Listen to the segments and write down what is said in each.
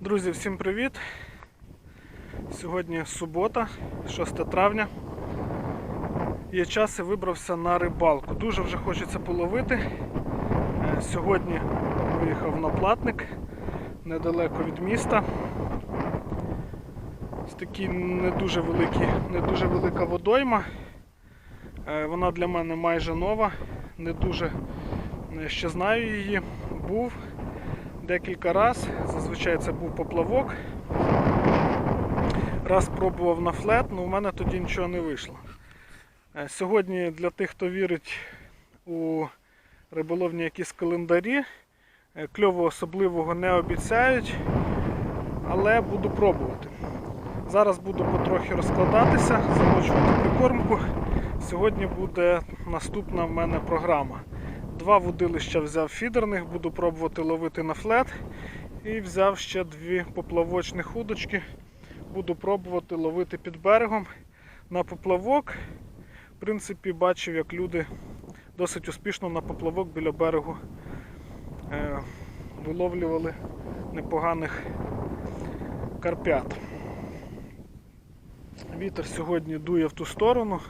Друзі, всім привіт! Сьогодні субота, 6 травня. Є час і вибрався на рибалку. Дуже вже хочеться половити. Е, Сьогодні виїхав на платник недалеко від міста. Ось такий не дуже великий, не дуже велика водойма. Е, Вона для мене майже нова, не дуже е, ще знаю її. Був декілька разів. Зазвичай це був поплавок. Раз пробував на флет, але у мене тоді нічого не вийшло. Е, Сьогодні для тих, хто вірить у риболовні якісь календарі, е, кльову особливого не обіцяють, але буду пробувати. Зараз буду потрохи розкладатися, замочувати прикормку. Сьогодні буде наступна в мене програма. Два вудилища взяв фідерних, буду пробувати ловити на флет. І взяв ще дві поплавочних удочки. Буду пробувати ловити під берегом на поплавок. В принципі, бачив, як люди досить успішно на поплавок біля берегу е, виловлювали непоганих карпят. Вітер сьогодні дує в ту сторону,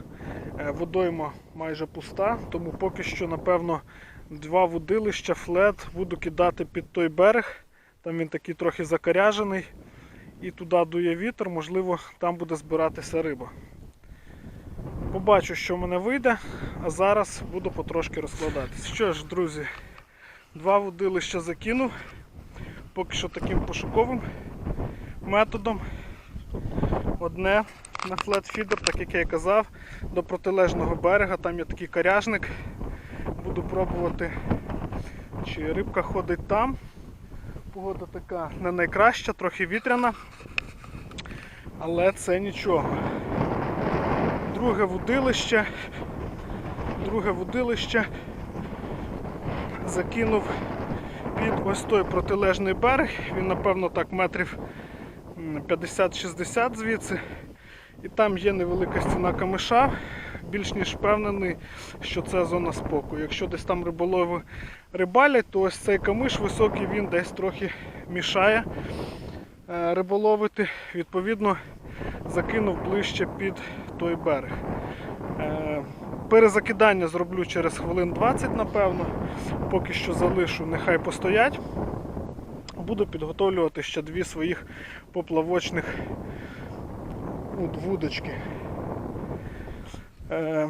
водойма майже пуста, тому поки що, напевно, два водилища, флет буду кидати під той берег. Там він такий трохи закаряжений. І туди дує вітер, можливо, там буде збиратися риба. Побачу, що в мене вийде, а зараз буду потрошки розкладатися. Що ж, друзі, два водилища закинув. Поки що таким пошуковим методом. Одне на флетфідер, так як я і казав, до протилежного берега, там є такий каряжник. Буду пробувати, чи рибка ходить там. Погода така не найкраща, трохи вітряна, але це нічого. Друге вудилище, друге вудилище закинув під ось той протилежний берег. Він, напевно, так метрів 50-60 звідси. І там є невелика стіна камиша. Більш ніж впевнений, що це зона спокою. Якщо десь там риболови рибалять, то ось цей камиш високий, він десь трохи мішає е, риболовити. Відповідно, закинув ближче під той берег. Е, Перезакидання зроблю через хвилин 20, напевно. Поки що залишу, нехай постоять. Буду підготовлювати ще дві своїх поплавочних от вудочки. Е,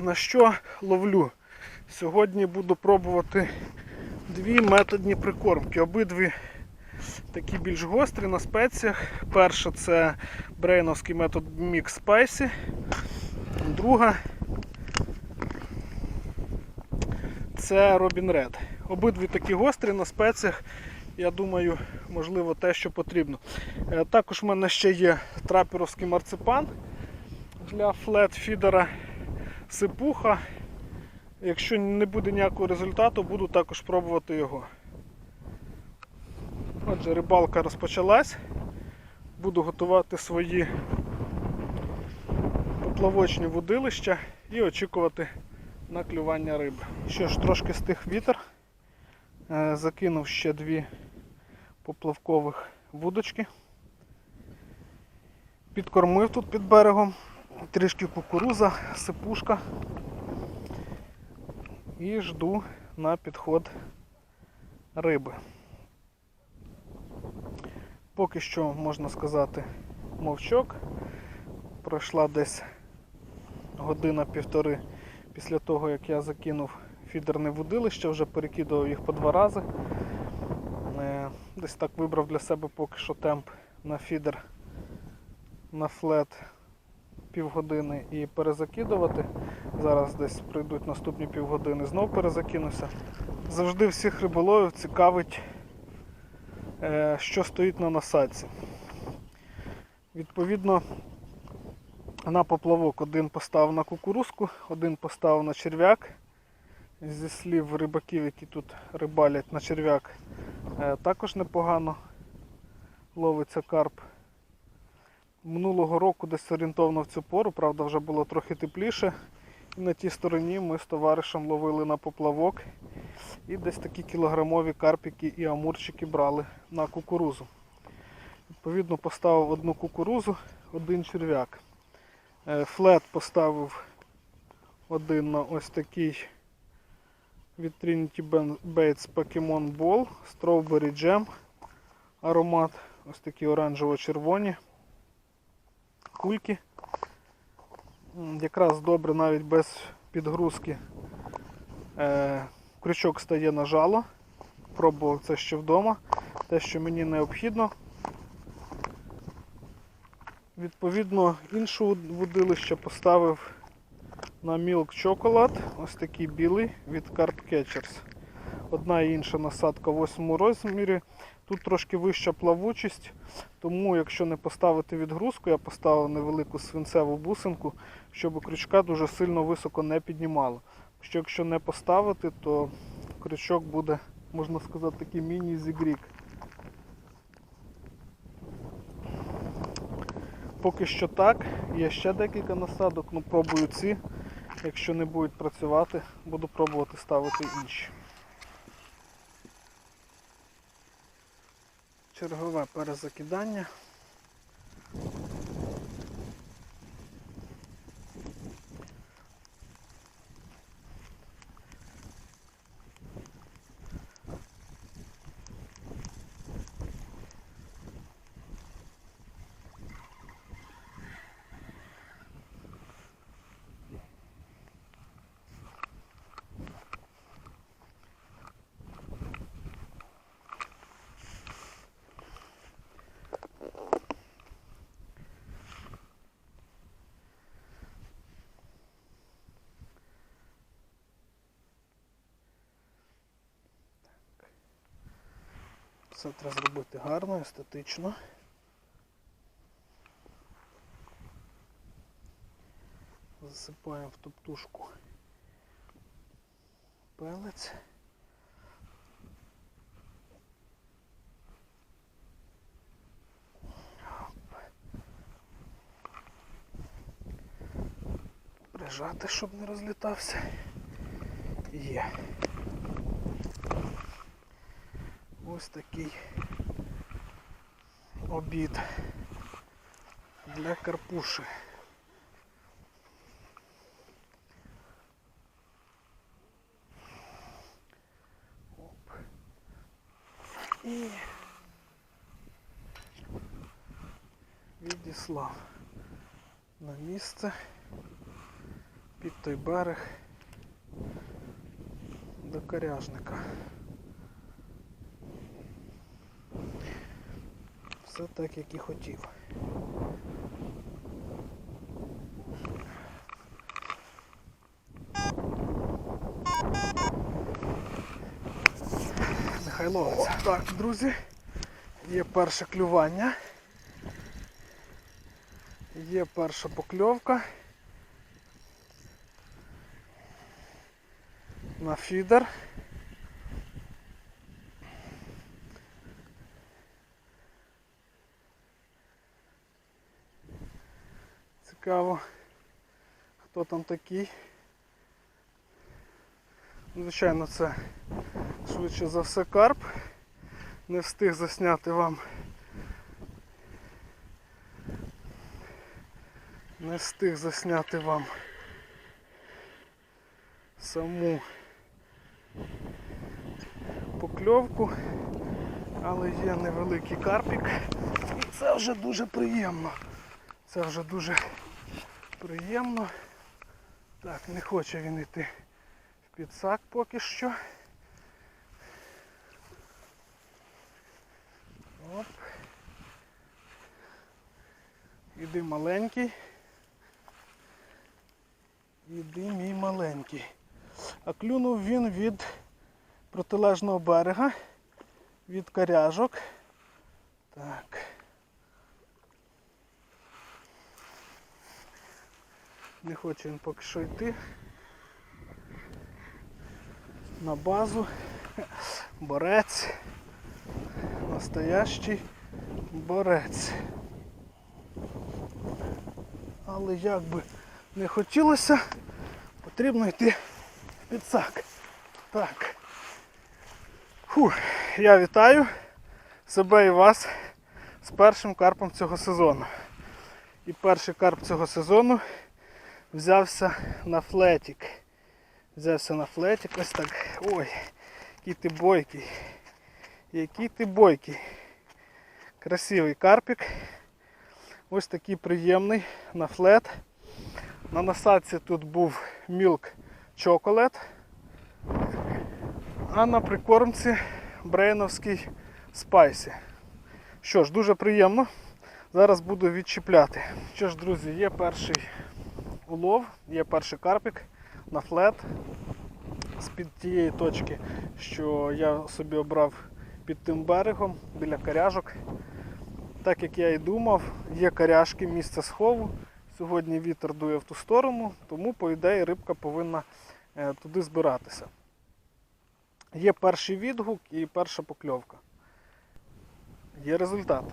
на що ловлю? Сьогодні буду пробувати дві методні прикормки. Обидві такі більш гострі на спеціях. Перша це брейновський метод Mix Spicy. Друга це Robin Red. Обидві такі гострі на спеціях. Я думаю, можливо, те, що потрібно. Е, Також в мене ще є траперовський марципан для флет-фідера сипуха. Якщо не буде ніякого результату, буду також пробувати його. Отже, рибалка розпочалась. Буду готувати свої поплавочні водилища і очікувати на клювання риби. Що ж, трошки стих вітер. Е, Закинув ще дві поплавкових вудочки. Підкормив тут під берегом, трішки кукуруза, сипушка. І жду на підход риби. Поки що, можна сказати, мовчок. Пройшла десь година-півтори після того, як я закинув фідерне вудилище, вже перекидував їх по два рази. Е, Десь так вибрав для себе поки що темп на фідер на флет півгодини і перезакидувати. Зараз десь прийдуть наступні півгодини, знов перезакинуся. Завжди всіх риболовів цікавить, е, що стоїть на насадці. Відповідно, на поплавок один поставив на кукурузку, один поставив на черв'як. Зі слів рибаків, які тут рибалять на черв'як, е, також непогано ловиться карп. Минулого року десь орієнтовно в цю пору, правда, вже було трохи тепліше І на тій стороні ми з товаришем ловили на поплавок. І десь такі кілограмові карпіки і амурчики брали на кукурузу. Відповідно, поставив одну кукурузу, один черв'як. Е, Флет поставив один на ось такий від Trinity Bates Pokemon Ball, Strawberry Jam, аромат, ось такі оранжево-червоні кульки. Якраз добре навіть без підгрузки е, крючок стає на жало. Пробував це ще вдома. Те, що мені необхідно. Відповідно, іншу водилище поставив на Milk Chocolate, ось такий білий від Card Catchers. Одна і інша насадка в 8 розмірі. Тут трошки вища плавучість, тому якщо не поставити відгрузку, я поставив невелику свинцеву бусинку, щоб крючка дуже сильно високо не піднімало. Що якщо не поставити, то крючок буде, можна сказати, такий міні-зігрік. Поки що так. Є ще декілька насадок, ну пробую ці. Якщо не будуть працювати, буду пробувати ставити інші. Чергове перезакидання. Все треба зробити гарно, естетично. Засипаємо в топтушку пелець. Прижати, щоб не розлітався. Є. Ось такий обід для карпуші. І відіслав на місце під той берег до коряжника. Все так, як і хотів. Нехай ловиться. Так, друзі, є перше клювання. Є перша покльовка. На фідер. Цікаво, хто там такий. Звичайно, це швидше за все карп. Не встиг засняти вам. Не встиг засняти вам саму покльовку, але є невеликий карпік. І це вже дуже приємно. Це вже дуже приємно. Так, не хоче він йти в підсак поки що. Оп. Іди маленький. Іди мій маленький. А клюнув він від протилежного берега, від коряжок. Так. Не хоче він поки що йти на базу. Борець. Настоящий борець. Але як би не хотілося, потрібно йти в підсак. Так. Фу, я вітаю себе і вас з першим карпом цього сезону. І перший карп цього сезону взявся на флетік. Взявся на флетік, ось так. Ой, який ти бойкий. Який ти бойкий. Красивий карпік. Ось такий приємний на флет. На насадці тут був мілк чоколад. А на прикормці брейновський спайсі. Що ж, дуже приємно. Зараз буду відчіпляти. Що ж, друзі, є перший улов, є перший карпік на флет з-під тієї точки, що я собі обрав під тим берегом біля каряжок. Так як я і думав, є каряшки, місце схову. Сьогодні вітер дує в ту сторону, тому, по ідеї, рибка повинна е, туди збиратися. Є перший відгук і перша покльовка. Є результат.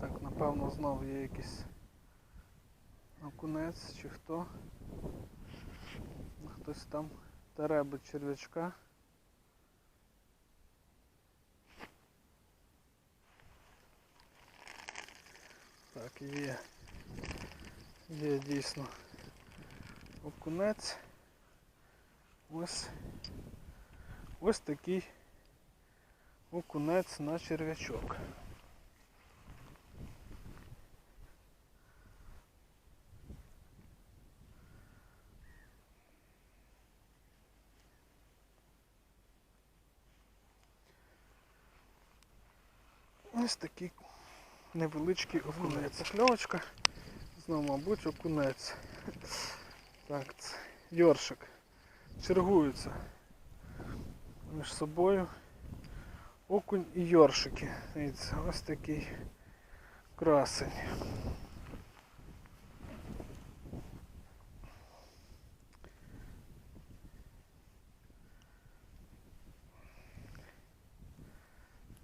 Так, напевно, знову є якийсь окунець чи хто. Хтось там теребить черв'ячка. Так, є. Є дійсно окунець. Ось ось такий окунець на черв'ячок. Ось такий невеличкий окунець. Покльовочка. Знову, мабуть, окунець. Так, це йоршик. Чергуються між собою. Окунь і йоршики. Дивіться, ось такий красень.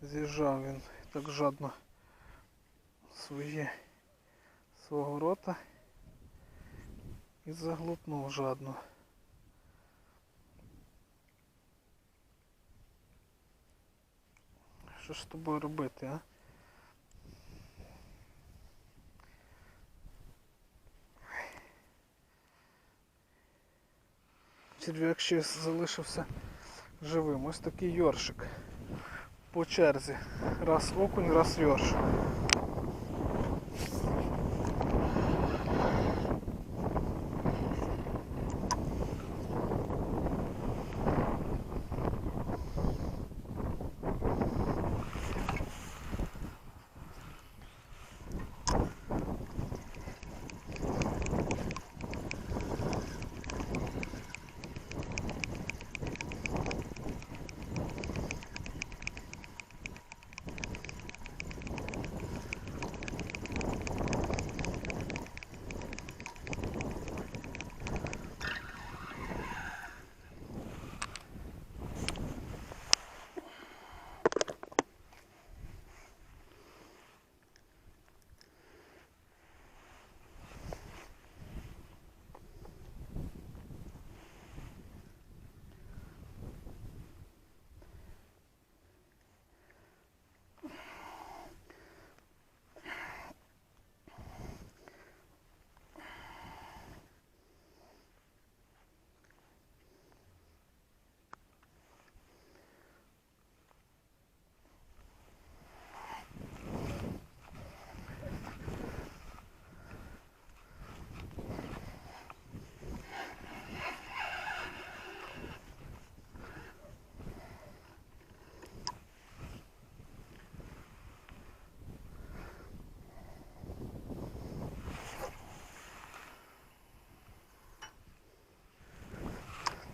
З'їжджав він так жадно своє свого рота і заглотнув жадно. Що ж з тобою робити, а? Черв'як ще залишився живим. Ось такий йоршик по черзі. Раз окунь, раз йорш.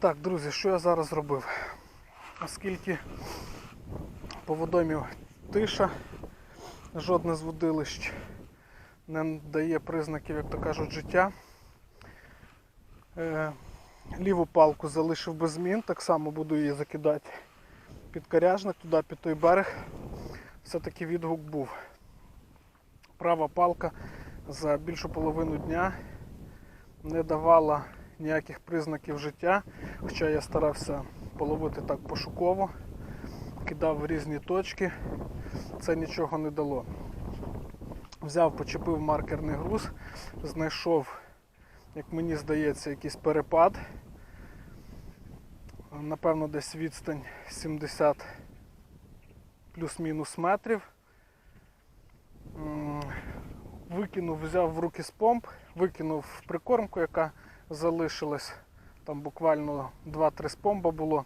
Так, друзі, що я зараз зробив? Оскільки по водоймі тиша, жодне з водилищ не дає признаків, як то кажуть, життя. Е, Ліву палку залишив без змін, так само буду її закидати під коряжник, туди під той берег. Все-таки відгук був. Права палка за більшу половину дня не давала ніяких признаків життя, хоча я старався половити так пошуково, кидав в різні точки, це нічого не дало. Взяв, почепив маркерний груз, знайшов, як мені здається, якийсь перепад. Напевно, десь відстань 70 плюс-мінус метрів. Викинув, взяв в руки з помп, викинув в прикормку, яка залишилась. Там буквально 2-3 спомба було.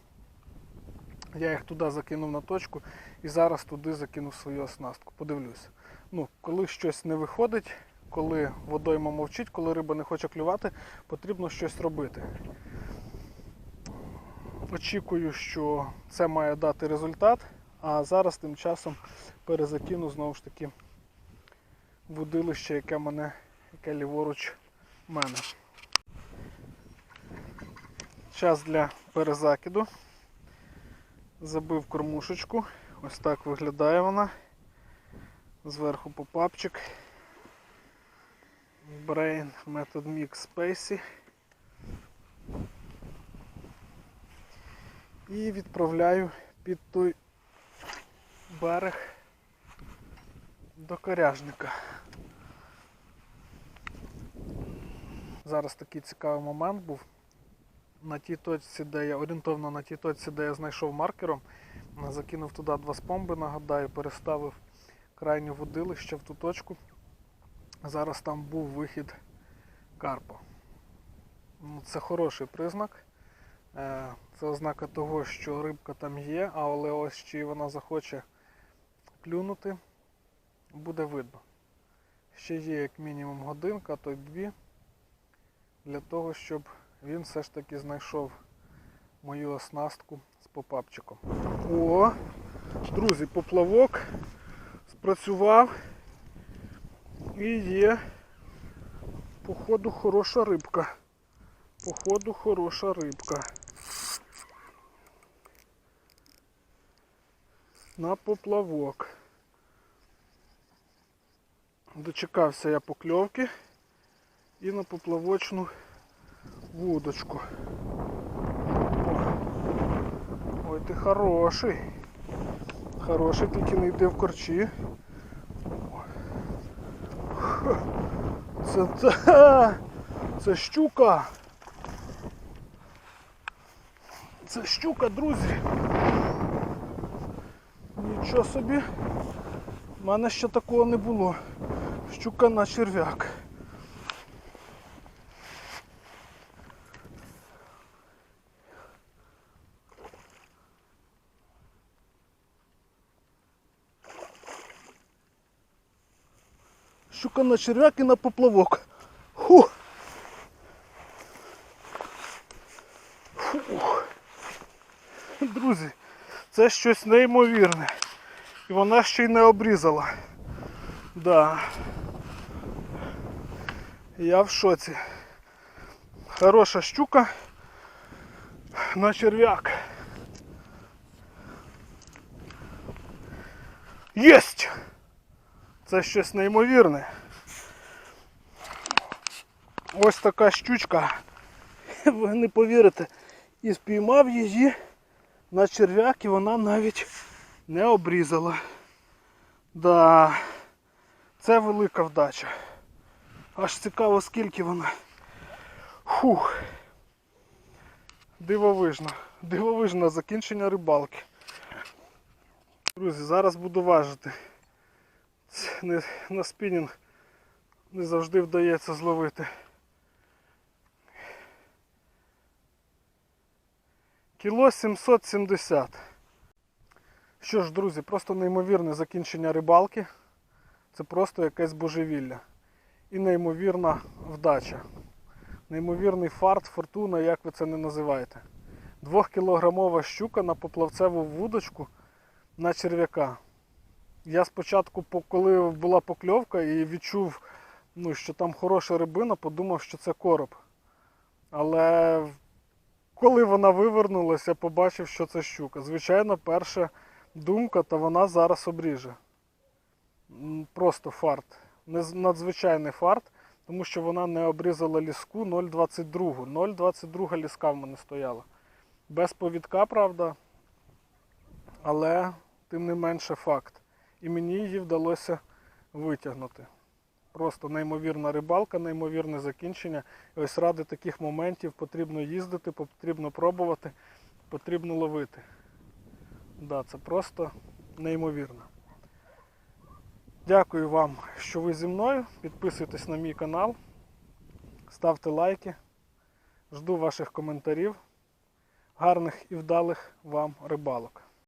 Я їх туди закинув на точку і зараз туди закинув свою оснастку. Подивлюся. Ну, коли щось не виходить, коли водойма мовчить, коли риба не хоче клювати, потрібно щось робити. Очікую, що це має дати результат, а зараз тим часом перезакину знову ж таки водилище, яке мене, яке ліворуч мене. Час для перезакиду. Забив кормушечку. Ось так виглядає вона. Зверху попапчик. Brain Method Mix Spacey. І відправляю під той берег до коряжника. Зараз такий цікавий момент був. На тій точці, де я орієнтовно на тій точці, де я знайшов маркером, закинув туди два спомби, нагадаю, переставив крайнє водилище в ту точку. Зараз там був вихід карпа. Ну, Це хороший признак. Е, Це ознака того, що рибка там є, але ось чи вона захоче клюнути, буде видно. Ще є як мінімум годинка, то й дві, для того, щоб він все ж таки знайшов мою оснастку з попапчиком. О, друзі, поплавок спрацював і є, походу, хороша рибка. Походу, хороша рибка. На поплавок. Дочекався я покльовки і на поплавочну вудочку. Ой, ти хороший. Хороший, тільки не йди в корчі. Ха. Це це щука. Це щука, друзі. Нічого собі. У мене ще такого не було. Щука на черв'як. Щука на черв'як і на поплавок. Фу. Фух. Друзі, це щось неймовірне. І вона ще й не обрізала. Да. Я в шоці. Хороша щука на черв'як. Це щось неймовірне. Ось така щучка. Ви не повірите. І спіймав її на черв'як і вона навіть не обрізала. Да, це велика вдача. Аж цікаво скільки вона. Фух. Дивовижно. Дивовижне закінчення рибалки. Друзі, зараз буду важити. На спінінг не завжди вдається зловити. Кіло 770. Що ж, друзі, просто неймовірне закінчення рибалки. Це просто якесь божевілля. І неймовірна вдача. Неймовірний фарт, фортуна, як ви це не називаєте. Двохкілограмова щука на поплавцеву вудочку на черв'яка. Я спочатку, коли була покльовка і відчув, ну, що там хороша рибина, подумав, що це короб. Але коли вона вивернулася, я побачив, що це щука. Звичайно, перша думка, та вона зараз обріже. Просто фарт. Надзвичайний фарт, тому що вона не обрізала ліску 0,22. 0,22 ліска в мене стояла. Без повідка, правда, але тим не менше факт. І мені її вдалося витягнути. Просто неймовірна рибалка, неймовірне закінчення. І ось ради таких моментів потрібно їздити, потрібно пробувати, потрібно ловити. Да, це просто неймовірно. Дякую вам, що ви зі мною. Підписуйтесь на мій канал, ставте лайки. Жду ваших коментарів. Гарних і вдалих вам рибалок.